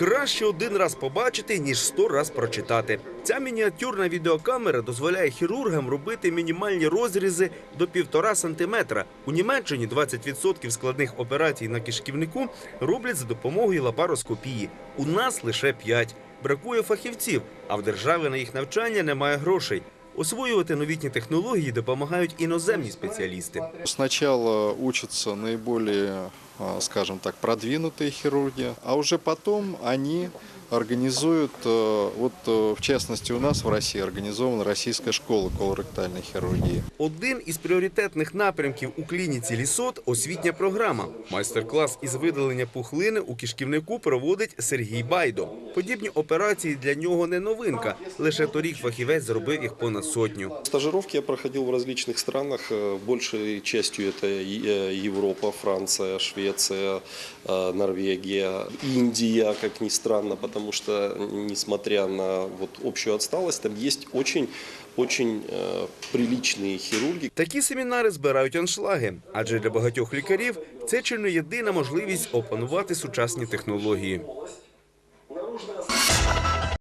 Краще один раз побачити, ніж сто раз прочитати. Ця мініатюрна відеокамера дозволяє хірургам робити мінімальні розрізи до півтора сантиметра. У Німеччині 20% складних операцій на кишківнику роблять за допомогою лапароскопії. У нас лише 5. Бракує фахівців, а в держави на їх навчання немає грошей. Освоювати новітні технології допомагають іноземні спеціалісти. Сначала учатся наиболее, а, скажем так, продвинутые хирурги, а уже потом они организуют, э, вот э, в частности у нас в России организована российская школа колоректальной хирургии. Один із пріоритетних напрямків у клініці Лісот – освітня програма. Майстер-клас із видалення пухлини у кишківнику проводить Сергій Байдо. Подібні операції для нього не новинка. Лише торік фахівець зробив їх понад сотню. Стажировки я проходил в различных странах. Э, Большей частью это и- э, Европа, Франция, Швеция, э, Норвегия, Индия, как ни странно, потому что, несмотря на вот общую отсталость, там есть очень, очень э, приличные хирурги, Такі семінари збирають аншлаги, адже для багатьох лікарів це чи не єдина можливість опанувати сучасні технології.